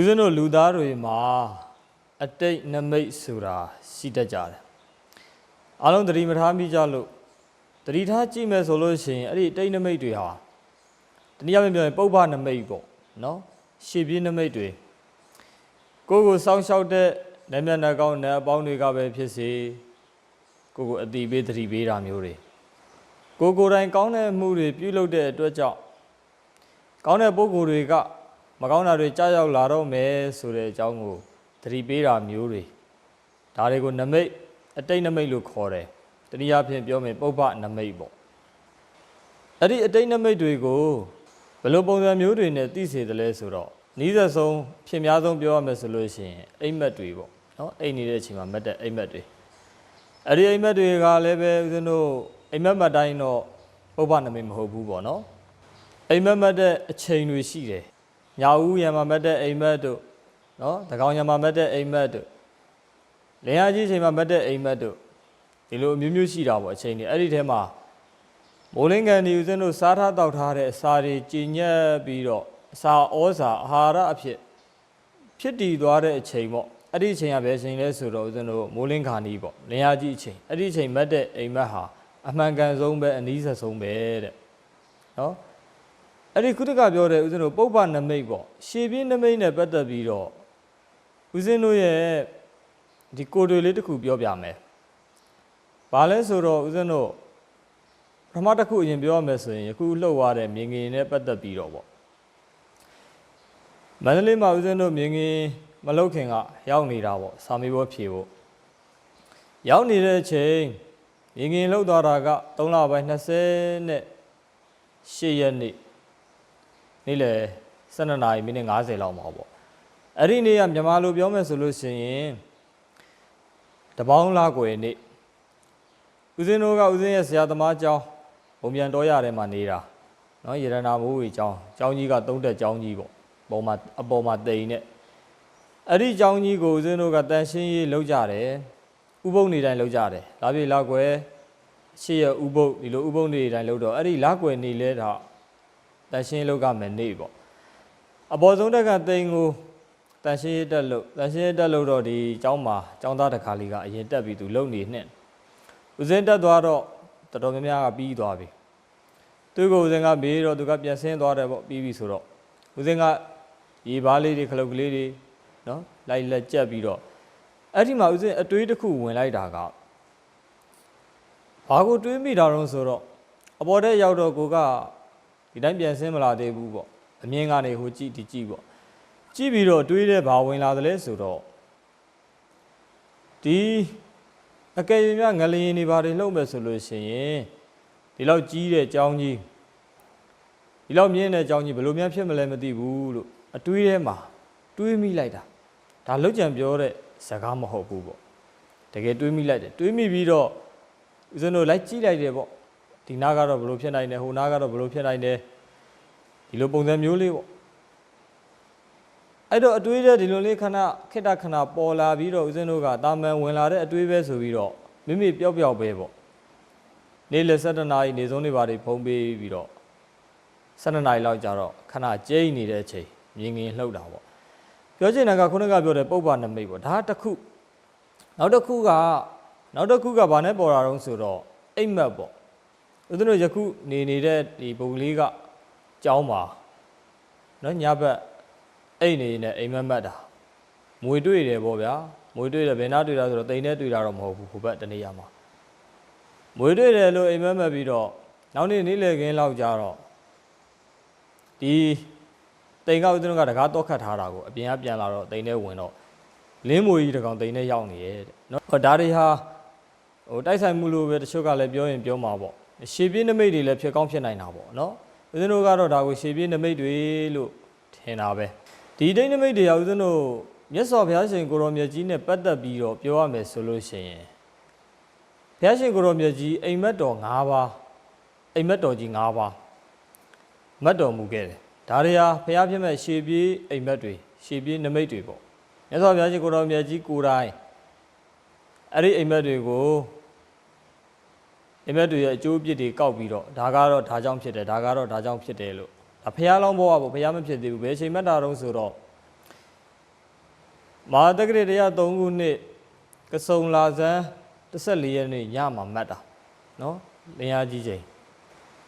ဦးဇင်းတို့လူသားတွေမှာအတိတ်နမိတ်ဆိုတာရှိတတ်ကြတယ်အားလုံးသတိမထားမိကြလို့သတိထားကြည့်မယ်ဆိုလို့ရှိရင်အဲ့ဒီအတိတ်နမိတ်တွေဟာတနည်းအားဖြင့်ပြောရင်ပုပ္ပနမိတ်ပေါ့နော်ရှေ့ပြေးနမိတ်တွေကိုယ့်ကိုစောင့်ရှောက်တဲ့လက်မျက်နှာကောင်းတဲ့အပေါင်းတွေကပဲဖြစ်စေကိုယ့်ကိုအတိပေးသတိပေးတာမျိုးတွေကိုယ်ကိုယ်တိုင်ကောင်းတဲ့မှုတွေပြုလုပ်တဲ့အတွက်ကြောင့်ကောင်းတဲ့ပုံကိုယ်တွေက မကောင်းတာတွေကြားရောက်လာတော့မယ်ဆိုတဲ့အကြောင်းကိုသတိပေးတာမျိုးတွေဒါတွေကိုနမိတ်အတိတ်နမိတ်လို့ခေါ်တယ်တနည်းအားဖြင့်ပြောမယ်ပုပ္ပနမိတ်ပေါ့အဲ့ဒီအတိတ်နမိတ်တွေကိုဘယ်လိုပုံစံမျိုးတွေနဲ့သိစေတယ်လဲဆိုတော့နီးစပ်ဆုံးဖြစ်များဆုံးပြောရမယ်ဆိုလို့ရှိရင်အိမ်မက်တွေပေါ့နော်အိမ်နေတဲ့အချိန်မှာမက်တဲ့အိမ်မက်တွေအဲ့ဒီအိမ်မက်တွေကလည်းပဲဦးဇင်းတို့အိမ်မက်မက်တိုင်းတော့ပုပ္ပနမိတ်မဟုတ်ဘူးပေါ့နော်အိမ်မက်မက်တဲ့အချိန်တွေရှိတယ် ညာဦးရံမှာမတ်တဲ့အိမ်မက်တို့နော်တကောင်ရံမှာမတ်တဲ့အိမ်မက်တို့လင်ယာကြီးချိန်မှာမတ်တဲ့အိမ်မက်တို့ဒီလိုအမျိုးမျိုးရှိတာပေါ့အချိန်တွေအဲ့ဒီထဲမှာမိုးလင်းကန်ဒီဦးဇင်းတို့စားထားတောက်ထားတဲ့အစာတွေကြည်ညက်ပြီးတော့အစာဩဇာအာဟာရအဖြစ်ဖြစ်တည်သွားတဲ့အချိန်ပေါ့အဲ့ဒီအချိန်ကဘယ်အချိန်လဲဆိုတော့ဦးဇင်းတို့မိုးလင်းခါနီးပေါ့လင်ယာကြီးအချိန်အဲ့ဒီအချိန်မတ်တဲ့အိမ်မက်ဟာအမှန်ကန်ဆုံးပဲအနည်းဆက်ဆုံးပဲတဲ့နော် အဲ့ဒီခုတကပြောတဲ့ဦးဇင်းတို့ပုပ္ပနမိတ်ပေါ့ရှေးပြင်းနမိတ်နဲ့ပတ်သက်ပြီးတော့ဦးဇင်းတို့ရဲ့ဒီကိုယ်တွေလေးတစ်ခုပြောပြမယ်။ဘာလဲဆိုတော့ဦးဇင်းတို့ပထမတစ်ခုအရင်ပြောရမယ်ဆိုရင်ယခုလှုပ်သွားတဲ့မြင်ငင်နဲ့ပတ်သက်ပြီးတော့ပေါ့မန္တလေးမှာဦးဇင်းတို့မြင်ငင်မလုတ်ခင်ကရောက်နေတာပေါ့စာမေးပွဲဖြေဖို့ရောက်နေတဲ့အချိန်မြင်ငင်လှုပ်သွားတာက3လပိုင်း20နဲ့8ရက်နေ့ နေ့လယ်12နာရီမိနစ်50လောက်မှာပေါ့အဲ့ဒီနေ့ကမြန်မာလိုပြောမယ်ဆိုလို့ရှိရင်တပေါင်းလားကွယ်နေ့ဦးဇင်းတို့ကဦးဇင်းရဲ့ဆရာသမားကျောင်းဘုံပြန်တော်ရထဲမှာနေတာနော်ရေရနာမိုးဝေကျောင်းကျောင်းကြီးကသုံးတက်ကျောင်းကြီးပေါ့ပေါ်မှာအပေါ်မှာတိန်နဲ့အဲ့ဒီကျောင်းကြီးကိုဦးဇင်းတို့ကတန်ရှင်းရေးလုပ်ကြတယ်ဥပုပ်နေတိုင်းလုပ်ကြတယ်လာပြေလာကွယ်ရှေ့ရဥပုပ်ဒီလိုဥပုပ်နေတိုင်းလုပ်တော့အဲ့ဒီလာကွယ်နေလဲတော့ တန်ရှင်းလောက်ကမယ်နေပေါ့အပေါ်ဆုံးတက်ကတိန်ကိုတန်ရှင်းရတက်လို့တန်ရှင်းရတက်လို့တော့ဒီเจ้าမှာเจ้าသားတခါလေးကအရင်တက်ပြီးသူလုံနေနှင့်ဦးစင်းတက်သွားတော့တော်တော်များများကပြီးသွားပြီသူကဦးစင်းကဘေးတော့သူကပြန်ဆင်းသွားတယ်ပေါ့ပြီးပြီဆိုတော့ဦးစင်းကရေဘားလေးတွေခလုတ်ကလေးတွေနော်လိုက်လက်ကြက်ပြီးတော့အဲ့ဒီမှာဦးစင်းအတွေးတစ်ခုဝင်လိုက်တာကဘာကိုတွေးမိတာတော့ဆိုတော့အပေါ်တက်ရောက်တော့ကိုက ဒီတိုင်းပြန်ဆင်းမလာသေးဘူးပေါ့အမြင်ကနေဟိုကြည့်ဒီကြည့်ပေါ့ကြည့်ပြီးတော့တွေးတဲ့ဘာဝင်လာတယ်လဲဆိုတော့ဒီအကယ်၍များငလျင်တွေဘာတွေလှုပ်မဲ့ဆိုလို့ရှိရင်ဒီလောက်ကြီးတဲ့ကြောင်းကြီးဒီလောက်မြင့်တဲ့ကြောင်းကြီးဘယ်လိုများဖြစ်မလဲမသိဘူးလို့အတွေးထဲမှာတွေးမိလိုက်တာဒါလောက်ကြံပြောတဲ့စကားမဟုတ်ဘူးပေါ့တကယ်တွေးမိလိုက်တယ်တွေးမိပြီးတော့ဦးဇင်းတို့လိုက်ကြည့်လိုက်တယ်ပေါ့ ဒီနားကတော့ဘယ်လိုဖြစ်နိုင်တယ်ဟိုနားကတော့ဘယ်လိုဖြစ်နိုင်တယ်ဒီလိုပုံစံမျိုးလေးပေါ့အဲ့တော့အတွေးတဲ့ဒီလိုလေးခဏခိတ္တခဏပေါ်လာပြီးတော့ဦးဇင်းတို့ကတာမန်ဝင်လာတဲ့အတွေးပဲဆိုပြီးတော့မိမိပျောက်ပျောက်ပဲပေါ့နေ့လယ်7နာရီနေဆုံးနေပါတွေဖုံးပေးပြီးတော့7နာရီလောက်ကြာတော့ခဏကျိန်းနေတဲ့အချိန်မြင်ငင်လှုပ်တာပေါ့ပြောချင်တာကခုနကပြောတဲ့ပုပ္ပနမိတ်ပေါ့ဒါတစ်ခုနောက်တစ်ခုကနောက်တစ်ခုကဘာနဲ့ပေါ်တာတုံးဆိုတော့အိမ်မက်ပေါ့ ဦးဇင်းတို့ယခုနေနေတဲ့ဒီပုံလေးကကြောင်းပါနော်ညဘက်အိတ်နေနေအိမ်မက်မက်တာမွေတွေ့တယ်ပေါ့ဗျာမွေတွေ့တယ်ဘယ်နာတွေ့တာဆိုတော့တိန်နဲ့တွေ့တာတော့မဟုတ်ဘူးဟိုဘက်တနေရာမှာမွေတွေ့တယ်လို့အိမ်မက်မက်ပြီးတော့နောက်နေ့နေ့လည်ခင်းလောက်ကြတော့ဒီတိန်ကဦးဇင်းတို့ကတကားတော့ခတ်ထားတာကိုအပြင်ကပြန်လာတော့တိန်နဲ့ဝင်တော့လင်းမွေကြီးတကောင်တိန်နဲ့ရောက်နေရဲ့တဲ့နော်ဟောဒါတွေဟာဟိုတိုက်ဆိုင်မှုလို့ပဲတချို့ကလည်းပြောရင်ပြောမှာပေါ့ ရှေးပြင်းနမိတ်တွေလည်းဖြစ်ကောင်းဖြစ်နိုင်တာပေါ့နော်ဦးဇင်းတို့ကတော့ဒါကိုရှေးပြင်းနမိတ်တွေလို့ထင်တာပဲဒီဒိတ်နမိတ်တွေကဦးဇင်းတို့မြတ်စွာဘုရားရှင်ကိုရောမြတ်ကြီးနဲ့ပတ်သက်ပြီးတော့ပြောရမယ်ဆိုလို့ရှိရင်ဘုရားရှင်ကိုရောမြတ်ကြီးအိမ်မက်တော်၅ပါးအိမ်မက်တော်ကြီး၅ပါးမတ်တော်မူခဲ့တယ်ဒါတွေဟာဘုရားဖြစ်မဲ့ရှေးပြေးအိမ်မက်တွေရှေးပြေးနမိတ်တွေပေါ့မြတ်စွာဘုရားရှင်ကိုရောမြတ်ကြီးကိုယ်တိုင်အဲ့ဒီအိမ်မက်တွေကို အိမ်မက်တွေရဲ့အကျိုးအပြစ်တွေကောက်ပြီးတော့ဒါကတော့ဒါကြောင့်ဖြစ်တယ်ဒါကတော့ဒါကြောင့်ဖြစ်တယ်လို့ဒါဖះလောင်းဘောကပေါ့ဖះမဖြစ်သေးဘူးဘယ်အချိန်မှတ်တာတုံးဆိုတော့မဟာတက္ကရာ103ခုနှစ်ကစုံလာဇန်14ရက်နေ့ညမှာမှတ်တာနော်လင်းအားကြီးချိန်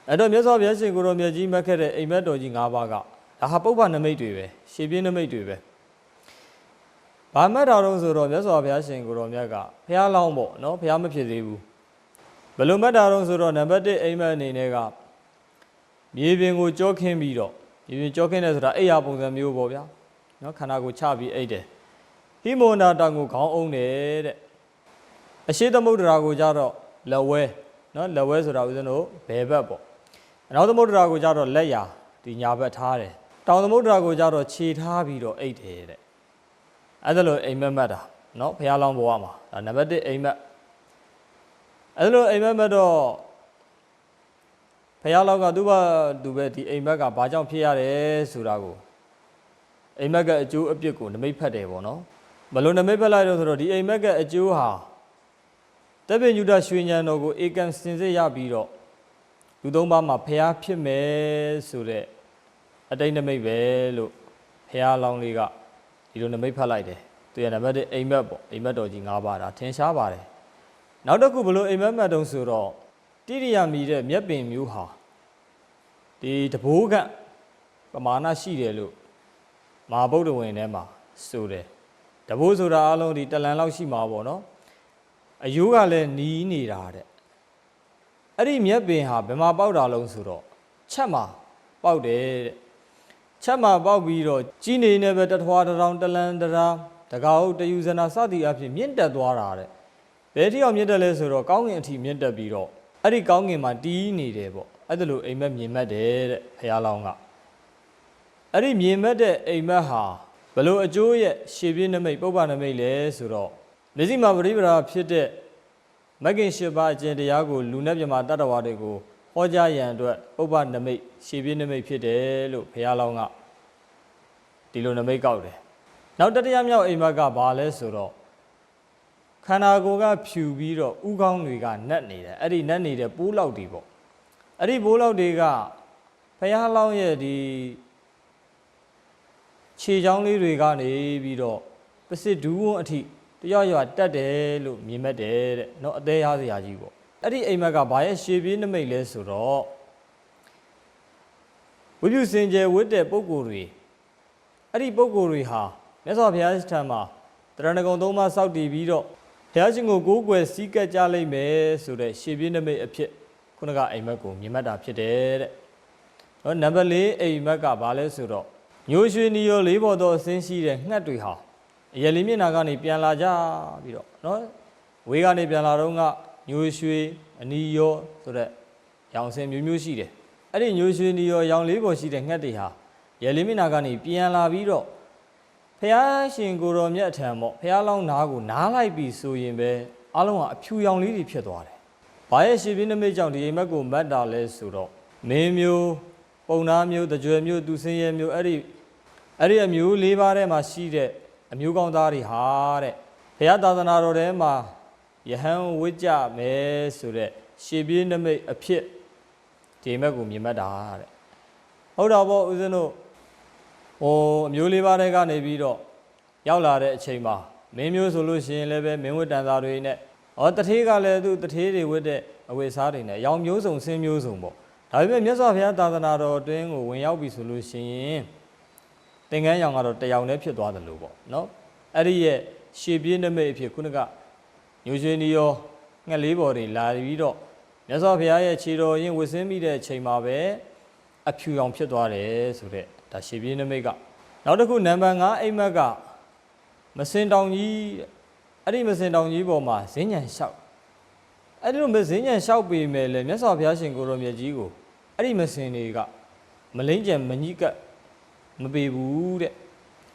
အဲ့တော့မြတ်စွာဘုရားရှင်ကိုရောမြတ်ကြီးမှတ်ခဲ့တဲ့အိမ်မက်တော်ကြီး၅ပါးကဒါဟာပုပ္ပနမိတ်တွေပဲရှေးပြင်းနမိတ်တွေပဲဘာမှတ်တာတော့ဆိုတော့မြတ်စွာဘုရားရှင်ကိုရောမြတ်ကဘုရားလောင်းပေါ့နော်ဘုရားမဖြစ်သေးဘူး ဘယ်လိုမှတ်တာတော့ဆိုတော့နံပါတ်1အိမ်မက်အနေနဲ့ကမြေပြင်ကိုကြောခင်းပြီးတော့မြေပြင်ကြောခင်းတယ်ဆိုတာအိယာပုံစံမျိုးပေါ့ဗျာနော်ခန္ဓာကိုချပြီးအိတ်တယ်ဟိမဝန္တာတောင်ကိုခေါင်းအုံးတယ်တဲ့အရှိသမုဒ္ဒရာကိုကြတော့လက်ဝဲနော်လက်ဝဲဆိုတာဦးဇင်းတို့ဘယ်ဘက်ပေါ့အနောက်သမုဒ္ဒရာကိုကြတော့လက်ရာဒီညာဘက်ထားတယ်တောင်သမုဒ္ဒရာကိုကြတော့ခြေထားပြီးတော့အိတ်တယ်တဲ့အဲ့ဒါလိုအိမ်မက်မက်တာနော်ဘုရားလောင်းဘဝမှာဒါနံပါတ်1အိမ်မက် အဲ့ဒါလိုအိမ်မက်မက်တော့ဘုရားလောင်းကသူ့ဘသူပဲဒီအိမ်မက်ကဘာကြောင့်ဖြစ်ရတယ်ဆိုတာကိုအိမ်မက်ကအကျိုးအပြစ်ကိုနမိတ်ဖတ်တယ်ပေါ့နော်ဘယ်လိုနမိတ်ဖတ်လိုက်တော့ဆိုတော့ဒီအိမ်မက်ကအကျိုးဟာတပည့်ညုဒရွှေဉဏ်တော်ကိုဧကံစင်စစ်ရပြီးတော့လူသုံးပါးမှာဖျားဖြစ်မယ်ဆိုတဲ့အတိတ်နမိတ်ပဲလို့ဖျားလောင်းလေးကဒီလိုနမိတ်ဖတ်လိုက်တယ်သူရနံပါတ်1အိမ်မက်ပေါ့အိမ်မက်တော်ကြီး၅ပါးဒါထင်ရှားပါတယ် နောက်တစ်ခုဘလို့အိမ်မက်မက်တုံးဆိုတော့တိရိယာမီတဲ့မြက်ပင်မျိုးဟာဒီတဘိုးကပမာဏရှိတယ်လို့မဟာဗုဒ္ဓဝင်ထဲမှာဆိုတယ်တဘိုးဆိုတာအလုံးဒီတလန်လောက်ရှိမှာပေါ့နော်အယိုးကလည်းနီးနေတာတဲ့အဲ့ဒီမြက်ပင်ဟာဘယ်မှာပေါက်တာလုံးဆိုတော့ချက်မှာပေါက်တယ်တဲ့ချက်မှာပေါက်ပြီးတော့ကြီးနေနေပဲတထွားတစ်ထောင်တလန်တစ်ရာတကောက်တယူဇနာစသည်အဖြစ်မြင့်တက်သွားတာတဲ့ ဘယ်ထိအောင်မြင့်တက်လဲဆိုတော့ကောင်းကင်အထိမြင့်တက်ပြီးတော့အဲ့ဒီကောင်းကင်မှာတီးနေတယ်ပေါ့အဲ့ဒါလိုအိမ်မက်မြင်မက်တယ်တဲ့ဖះလောင်းကအဲ့ဒီမြင်မက်တဲ့အိမ်မက်ဟာဘယ်လိုအကျိုးရဲ့ရှေပြင်းနမိတ်ပုပ္ပနမိတ်လဲဆိုတော့မြစီမာပရိပရာဖြစ်တဲ့မဂ္ဂင်၈ပါးအကျင့်တရားကိုလူနဲ့မြမတတ္တဝါတွေကိုဟောကြားရန်အတွက်ပုပ္ပနမိတ်ရှေပြင်းနမိတ်ဖြစ်တယ်လို့ဘုရားလောင်းကဒီလိုနမိတ်ကောက်တယ်နောက်တတိယမြောက်အိမ်မက်ကဘာလဲဆိုတော့ ခန္ဓာကိုယ်ကဖြူပြီးတော့ဥကောင်းတွေကနတ်နေတယ်အဲ့ဒီနတ်နေတဲ့ပိုးလောက်တွေပေါ့အဲ့ဒီပိုးလောက်တွေကဘုရားလောင်းရဲ့ဒီခြေချောင်းလေးတွေကနေပြီးတော့ပစစ်ဒူးဝန်းအထိတရရွာတက်တယ်လို့မြင်မဲ့တယ်တဲ့เนาะအသေးရစရာကြီးပေါ့အဲ့ဒီအိမ်မက်ကဘာရဲ့ရှေပြေးနမိတ်လဲဆိုတော့ဝိပုစင်ကြယ်ဝတ်တဲ့ပုံကိုယ်တွေအဲ့ဒီပုံကိုယ်တွေဟာမြတ်စွာဘုရားထံမှာတရဏဂုံသုံးပါးစောက်တည်ပြီးတော့ ဘုရားရှင်ကိုကိုးကွယ်စည်းကပ်ကြလိမ့်မယ်ဆိုတဲ့ရှေးပြင်းနမိတ်အဖြစ်ခုနကအိမ်မက်ကိုမြင်မှတ်တာဖြစ်တယ်တဲ့။ဟောနံပါတ်၄အိမ်မက်ကဘာလဲဆိုတော့ညိုရွှေနီရောလေးပေါ်သောအစင်းရှိတဲ့ငှက်တွေဟာအရလီမျက်နာကနေပြန်လာကြပြီးတော့နော်ဝေးကနေပြန်လာတော့ကညိုရွှေအနီရောဆိုတဲ့ရောင်စင်မျိုးမျိုးရှိတယ်။အဲ့ဒီညိုရွှေနီရောရောင်လေးပေါ်ရှိတဲ့ငှက်တွေဟာရလီမျက်နာကနေပြန်လာပြီးတော့ ဖះရှင်ကိုတော်မြတ်အထံပေါ့ဖះလောင်းနားကိုနားလိုက်ပြီဆိုရင်ပဲအလုံးကအဖြူရောင်လေးတွေဖြစ်သွားတယ်။ဘာရဲ့ရှေပြင်းနမိတ်ကြောင့်ဒီအိမ်မက်ကိုမတ်တာလဲဆိုတော့မင်းမျိုးပုံနာမျိုးတကြွယ်မျိုးသူစင်းရဲမျိုးအဲ့ဒီအဲ့ဒီအမျိုးလေးပါးထဲမှာရှိတဲ့အမျိုးကောင်းသားတွေဟာတဲ့ဘုရားသာသနာတော်ထဲမှာယဟန်ဝိကြမယ်ဆိုတဲ့ရှေပြင်းနမိတ်အဖြစ်ဒီအိမ်မက်ကိုမြင်မှတ်တာတဲ့ဟုတ်တော့ဗောဦးဇင်းတို့ ဟိုအမျိုးလေးပါးတွေကနေပြီးတော့ရောက်လာတဲ့အချိန်မှာမင်းမျိုးဆိုလို့ရှိရင်လည်းပဲမင်းဝတ်တန်သားတွေနဲ့ဩတထေးကလည်းသူတထေးတွေဝတ်တဲ့အဝတ်စားတွေနဲ့ရောင်မျိုးစုံဆင်းမျိုးစုံပေါ့ဒါပေမဲ့မြတ်စွာဘုရားသာသနာတော်အတွင်းကိုဝင်ရောက်ပြီဆိုလို့ရှိရင်သင်္ကန်းရောင်ကတော့တယောင်တည်းဖြစ်သွားတယ်လို့ပေါ့နော်အဲ့ဒီရဲ့ရှေပြင်းနမိတ်အဖြစ်ခုနကညိုရွှေနီရောငှက်လေးပေါ်တွေလာပြီးတော့မြတ်စွာဘုရားရဲ့ခြေတော်ရင်ဝတ်ဆင်းပြီးတဲ့အချိန်မှာပဲအဖြူရောင်ဖြစ်သွားတယ်ဆိုတဲ့ ဒါရှေပြင်းနမိတ်ကနောက်တစ်ခုနံပါတ်5အိမ်မက်ကမစင်တောင်ကြီးတဲ့အဲ့ဒီမစင်တောင်ကြီးပေါ်မှာဇင်းညံလျှောက်အဲ့ဒီလိုမဇင်းညံလျှောက်ပေမဲ့လည်းမြတ်စွာဘုရားရှင်ကိုရောမြတ်ကြီးကိုအဲ့ဒီမစင်တွေကမလိမ့်ကြံမညိကပ်မပေဘူးတဲ့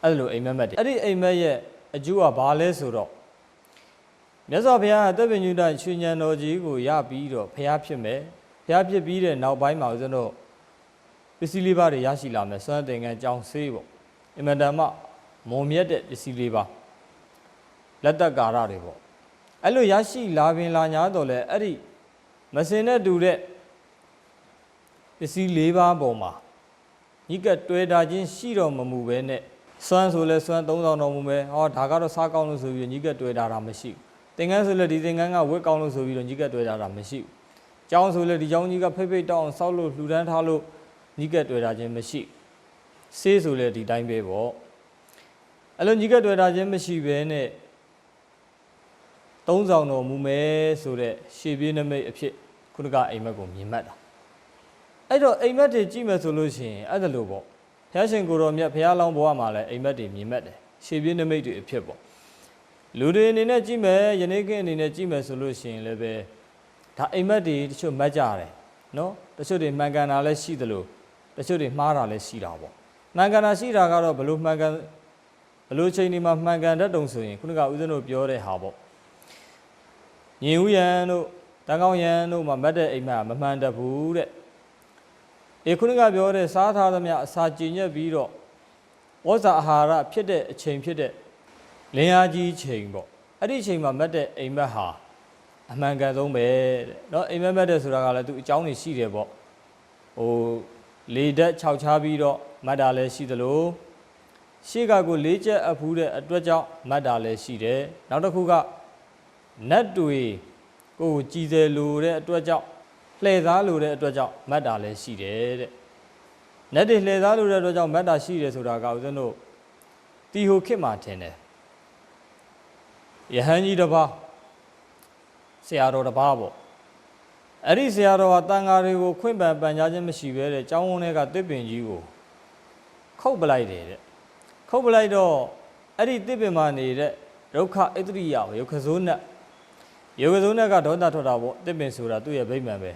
အဲ့ဒီလိုအိမ်မက်မက်တယ်အဲ့ဒီအိမ်မက်ရဲ့အကျိုးကဘာလဲဆိုတော့မြတ်စွာဘုရားကတပ်ပညုတရွှေဉဏ်တော်ကြီးကိုရပြီးတော့ဘုရားဖြစ်မယ်ဘုရားဖြစ်ပြီးတဲ့နောက်ပိုင်းမှာဦးဇင်းတို့ ပစ္စည်းလေးပါးတွေရရှိလာမယ်စွမ်းသင်္ကန်းကြောင်းဆေးပေါ့အင်မတန်မှမုံမြတ်တဲ့ပစ္စည်းလေးပါးလက်သက်ကာရတွေပေါ့အဲ့လိုရရှိလာပင်လာညာတော့လဲအဲ့ဒီမစင်နဲ့တူတဲ့ပစ္စည်းလေးပါးပေါ်မှာညိကတွဲတာချင်းရှိတော်မမူပဲနဲ့စွမ်းဆိုလဲစွမ်း3000တော်မူမယ်ဟောဒါကတော့စားကောင်းလို့ဆိုပြီးတော့ညီကတွေ့တာတာမရှိဘူးသင်္ကန်းဆိုလဲဒီသင်္ကန်းကဝက်ကောင်းလို့ဆိုပြီးတော့ညီကတွေ့တာတာမရှိဘူးကျောင်းဆိုလဲဒီကျောင်းကြီးကဖိတ်ဖိတ်တောင်းဆောက်လို့လှူဒန်းထားလို့ ညီကတွေ့တာခြင်းမရှိဆေးဆိုလဲဒီတိုင်းပဲပေါ့အဲ့လိုညီကတွေ့တာခြင်းမရှိဘဲနဲ့သုံးဆောင်တော်မူမယ်ဆိုတဲ့ရှေးပြေးနမိတ်အဖြစ်ခုနကအိမ်မက်ကိုမြင်မှတ်တာအဲ့တော့အိမ်မက်တွေကြည့်မယ်ဆိုလို့ရှိရင်အဲ့ဒါလိုပေါ့ဘုရားရှင်ကိုယ်တော်မြတ်ဘုရားလောင်းဘဝမှာလည်းအိမ်မက်တွေမြင်မှတ်တယ်ရှေးပြေးနမိတ်တွေအဖြစ်ပေါ့လူတွေအနေနဲ့ကြည့်မယ်ယနေ့ကအနေနဲ့ကြည့်မယ်ဆိုလို့ရှိရင်လည်းပဲဒါအိမ်မက်တွေတချို့မှတ်ကြတယ်နော်တချို့တွေမှန်ကန်တာလည်းရှိသလို တချို့တွေမှားတာလည်းရှိတာပေါ့မှန်ကန်တာရှိတာကတော့ဘလို့မှန်ကန်ဘလို့ချိန်ဒီမှာမှန်ကန်တတ်တုံဆိုရင်ခုနကဦးဇင်းတို့ပြောတဲ့ဟာပေါ့ညင်ဦးရန်တို့တန်ကောင်းရန်တို့မှာမတ်တဲ့အိမ်မက်မမှန်တတ်ဘူးတဲ့အေခုနကပြောတဲ့စားထားသမျှအစာကျင်ညက်ပြီးတော့ဩဇာအာဟာရဖြစ်တဲ့အချိန်ဖြစ်တဲ့လင်းအားကြီးချိန်ပေါ့အဲ့ဒီချိန်မှာမတ်တဲ့အိမ်မက်ဟာအမှန်ကန်ဆုံးပဲတဲ့เนาะအိမ်မက်မတ်တဲ့ဆိုတာကလည်းသူအကြောင်းတွေရှိတယ်ပေါ့ဟို လေဓာတ်ခြောက်ချားပြီးတော့မတ်တာလည်းရှိသလိုရှေ့ကကိုလေးချက်အဖူးတဲ့အတွက်ကြောင့်မတ်တာလည်းရှိတယ်နောက်တစ်ခုကနတ်တွေကိုယ်ကြည်စဲလိုတဲ့အတွက်ကြောင့်လှည့်သားလိုတဲ့အတွက်ကြောင့်မတ်တာလည်းရှိတယ်တဲ့နတ်တွေလှည့်သားလိုတဲ့အတွက်ကြောင့်မတ်တာရှိတယ်ဆိုတာကဦးဇင်းတို့တီဟိုခစ်မှာထင်တယ်ယဟန်ကြီးတစ်ပါးဆရာတော်တစ်ပါးပေါ့ အဲ့ဒီဆရာတော်ကတန်ဃာတွေကိုခွင့်ပန်ပန်ကြားခြင်းမရှိဘဲတဲ့ကျောင်းဝန်းထဲကတစ်ပင်ကြီးကိုခုတ်ပလိုက်တယ်တဲ့ခုတ်ပလိုက်တော့အဲ့ဒီတစ်ပင်မှာနေတဲ့ဒုက္ခဣတရိယကိုရုပ်ခစိုးနဲ့ရုပ်ခစိုးနဲ့ကဒေါသထွက်တာပေါ့တစ်ပင်ဆိုတာသူ့ရဲ့ဗိမာန်ပဲ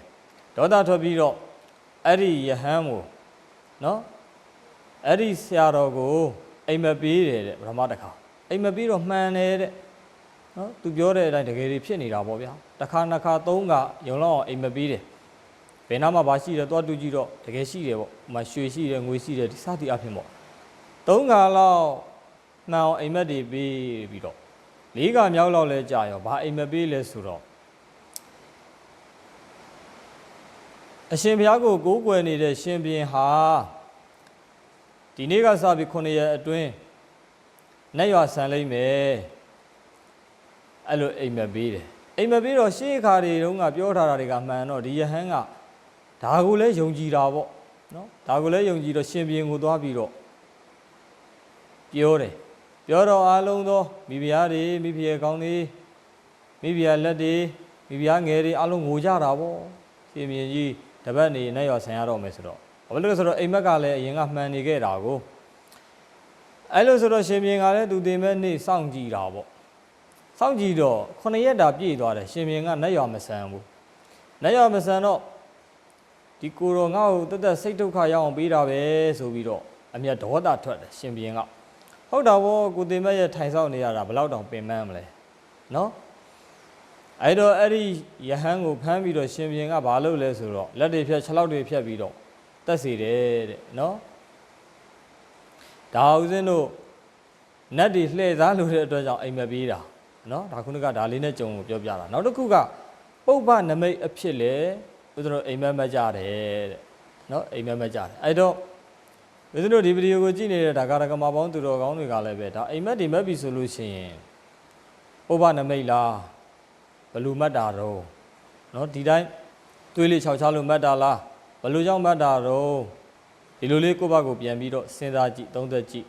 ဒေါသထွက်ပြီးတော့အဲ့ဒီယဟန်ကိုနော်အဲ့ဒီဆရာတော်ကိုအိမ်မပေးတယ်တဲ့ဗြဟ္မတခါအိမ်မပေးတော့မှန်တယ်တဲ့ နော်သူပြောတဲ့အတိုင်းတကယ်ကြီးဖြစ်နေတာပေါ့ဗျာတစ်ခါနှစ်ခါသုံးခါယုံလောက်အောင်အိမ်မပေးတယ်ဘယ်နာမှဘာရှိတယ်သွားတူကြည့်တော့တကယ်ရှိတယ်ပေါ့ဟိုမှာရွှေရှိတယ်ငွေရှိတယ်ဒီစသည်အဖြစ်ပေါ့သုံးခါလောက်မှန်အောင်အိမ်မက်တွေပေးပြီးတော့လေးခါမြောက်လောက်လဲကြာရောဘာအိမ်မက်ပေးလဲဆိုတော့အရှင်ဘုရားကိုကိုးကွယ်နေတဲ့ရှင်ဘုရင်ဟာဒီနေ့ကစပြီး9ရက်အတွင်းနဲ့ရွာဆန်လိမ့်မယ် အဲ့လိုအိမ်မက်ပေးတယ်အိမ်မက်ပေးတော့ရှေးခါတွေတုန်းကပြောထားတာတွေကမှန်တော့ဒီယဟန်ကဒါကိုလည်းယုံကြည်တာပေါ့နော်ဒါကိုလည်းယုံကြည်တော့ရှင်ဘုရင်ကိုသွားပြီးတော့ပြောတယ်ပြောတော့အားလုံးသောမိဖုရားတွေမိဖုရားကောင်းတွေမိဖုရားလက်တွေမိဖုရားငယ်တွေအားလုံးငိုကြတာပေါ့ရှင်ဘုရင်ကြီးတပတ်နေနဲ့ရောဆန်ရတော့မယ်ဆိုတော့ဘာလို့လဲဆိုတော့အိမ်မက်ကလည်းအရင်ကမှန်နေခဲ့တာကိုအဲ့လိုဆိုတော့ရှင်ဘုရင်ကလည်းသူတင်မဲ့နေ့စောင့်ကြည့်တာပေါ့ စောင့်ကြည့်တော့ခုနှစ်ရက်တာပြည့်သွားတယ်ရှင်ဘုရင်ကနဲ့ရောမဆန်ဘူးနဲ့ရောမဆန်တော့ဒီကိုတော်ငါ့ကိုတက်တက်စိတ်ဒုက္ခရောက်အောင်ပေးတာပဲဆိုပြီးတော့အမျက်ဒေါသထွက်တယ်ရှင်ဘုရင်ကဟုတ်တာဗောကိုတင်မဲ့ရဲ့ထိုင်ဆောင်နေရတာဘယ်တော့တောင်ပင်ပန်းမလဲနော်အဲ့တော့အဲ့ဒီယဟန်ကိုဖမ်းပြီးတော့ရှင်ဘုရင်ကဘာလုပ်လဲဆိုတော့လက်တွေဖြတ်ခြေထောက်တွေဖြတ်ပြီးတော့တက်စီတယ်တဲ့နော်ဒါဦးဇင်းတို့နတ်တွေလှည့်သားလို့တဲ့အတွက်ကြောင့်အိမ်မက်ပေးတာ နော်ဒါခုနကဒါလေးနဲ့ကြုံကိုပြောပြတာနောက်တစ်ခုကပုပ္ပနမိတ်အဖြစ်လေဦးဇင်းတို့အိမ်မက်မက်ကြတယ်တဲ့နော်အိမ်မက်မက်ကြတယ်အဲ့တော့ဦးဇင်းတို့ဒီဗီဒီယိုကိုကြည့်နေတဲ့ဒါကာရကမာပေါင်းသူတော်ကောင်းတွေကလည်းပဲဒါအိမ်မက်တွေမက်ပြီဆိုလို့ရှိရင်ပုပ္ပနမိတ်လားဘလူမတ်တာတော့နော်ဒီတိုင်းသွေးလေးခြောက်ချလို့မတ်တာလားဘလူကြောင့်မတ်တာတော့ဒီလိုလေးကိုယ့်ဘက်ကိုပြန်ပြီးတော့စဉ်းစားကြည့်သုံးသပ်ကြည့်